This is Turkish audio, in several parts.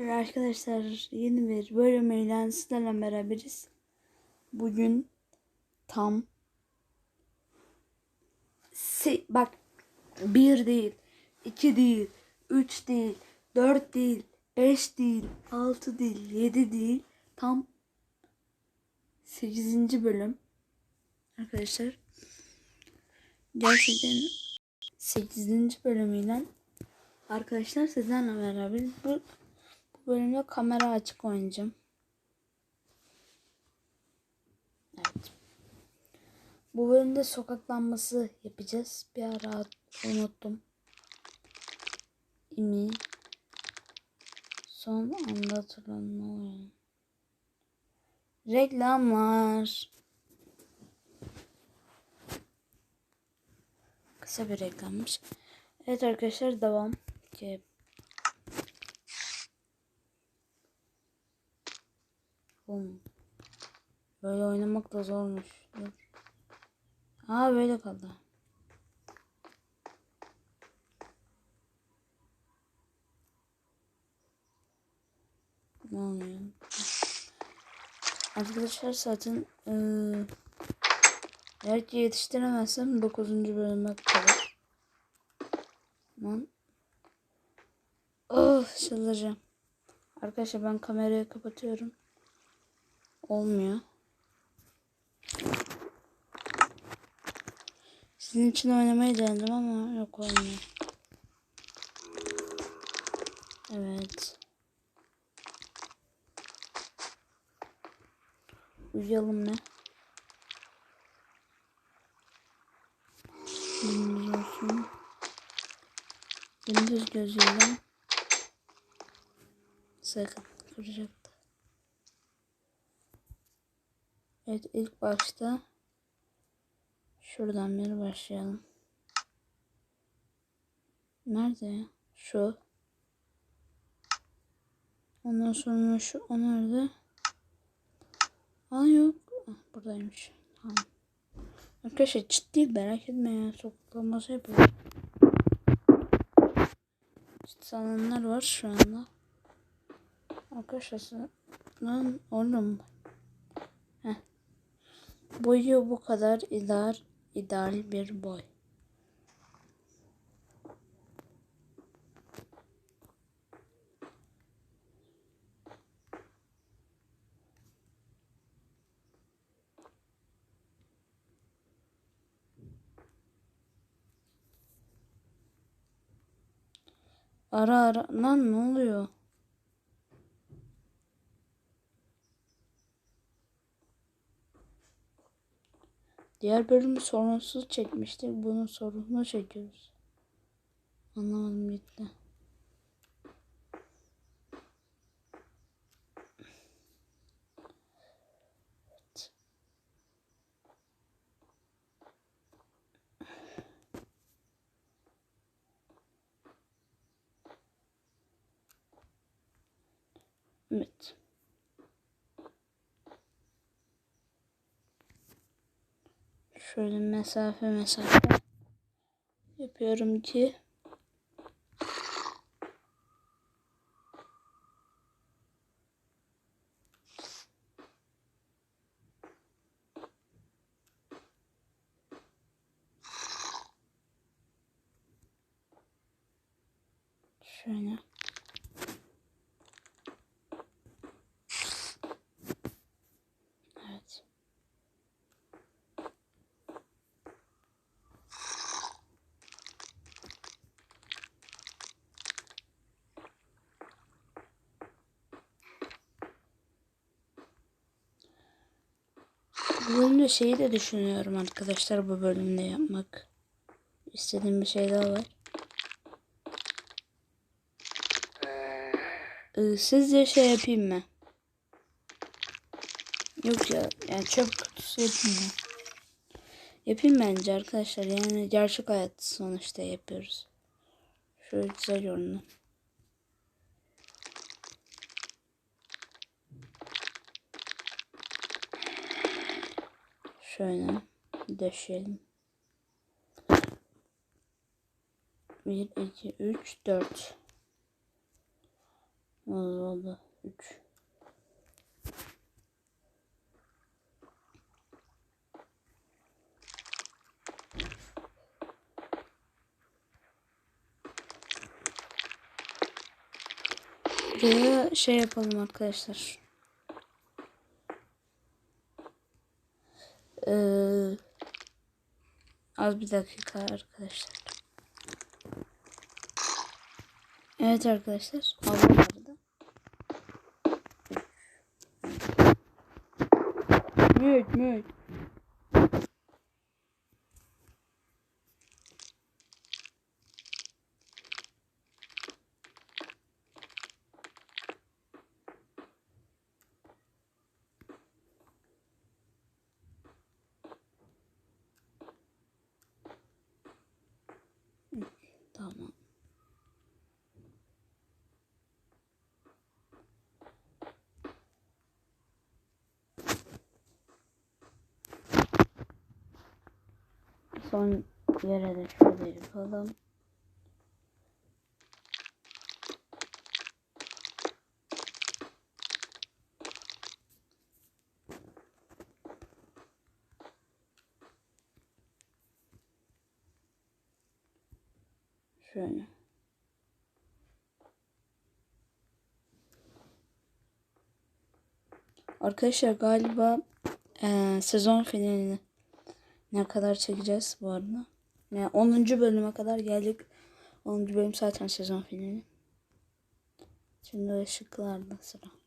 Arkadaşlar yeni bir bölümüyle sizlerle beraberiz. Bugün tam se- bak bir değil, iki değil, üç değil, dört değil, beş değil, altı değil, yedi değil. Tam sekizinci bölüm. Arkadaşlar gerçekten sekizinci bölümüyle arkadaşlar sizlerle beraber bu bu bölümde kamera açık oynayacağım. Evet. Bu bölümde sokak lambası yapacağız. Bir ara unuttum. İmi. Son anda hatırlanma oyun. Reklamlar. Kısa bir reklammış. Evet arkadaşlar devam. Ki Oğlum. Böyle oynamak da zormuş. Dur. Aa böyle kaldı. Ne oluyor? Arkadaşlar zaten eee eğer ki yetiştiremezsem 9. bölüme kalır. Aman. Oh çıldıracağım. Arkadaşlar ben kamerayı kapatıyorum. Olmuyor. Sizin için oynamayı denedim ama yok olmuyor. Evet. Uyuyalım ne? Gündüz olsun. Gündüz gözüyle. Sakın kıracaktı. Evet ilk başta şuradan beri başlayalım. Nerede? Şu. Ondan sonra şu o nerede? Aa yok. Ah, buradaymış. Tamam. Arkadaşlar ciddi merak etme ya. Sokuklaması yapıyor. Sananlar var şu anda. Arkadaşlar lan oğlum. Boyu bu kadar ideal, ideal bir boy. Ara ara lan ne oluyor? Diğer bölümü sorunsuz çekmiştik. Bunun sorununu çekiyoruz. Anlamadım gitti. Evet. Evet. Şöyle mesafe mesafe yapıyorum ki şöyle evet. Bu bölümde şeyi de düşünüyorum arkadaşlar bu bölümde yapmak. İstediğim bir şey daha var. Ee, sizce şey yapayım mı? Yok ya, yani çöp kutusu yapayım mı? Yapayım bence arkadaşlar. Yani gerçek hayat sonuçta yapıyoruz. Şöyle güzel görünüyor. Şöyle döşeyelim. 1, 2, 3, 4. Oldu oldu. 3. Buraya şey yapalım arkadaşlar. Ee, az bir dakika arkadaşlar. Evet arkadaşlar. Ablam vardı. Mük mük. Tamam. Son yere de şöyle yapalım. Şöyle. Arkadaşlar galiba eee, sezon finalini ne kadar çekeceğiz bu arada. Yani 10. bölüme kadar geldik. 10. bölüm zaten sezon finali. Şimdi ışıklarda sıra.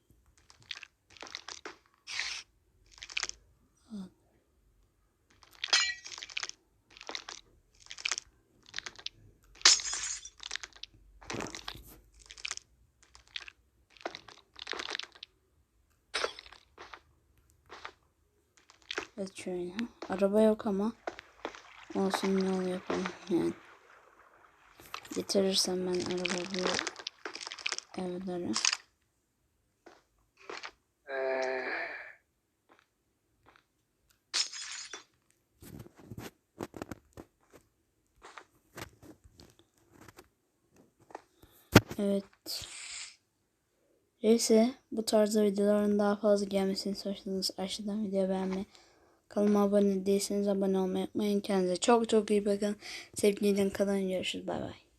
Evet şöyle. Araba yok ama olsun yol yapalım yani. Getirirsem ben arabayı evlere. Evet. Neyse bu tarzda videoların daha fazla gelmesini istiyorsanız aşağıdan video beğenmeyi, kanalıma abone değilseniz abone olmayı unutmayın. Kendinize çok çok iyi bakın. Sevgiyle kalın. Görüşürüz. Bay bay.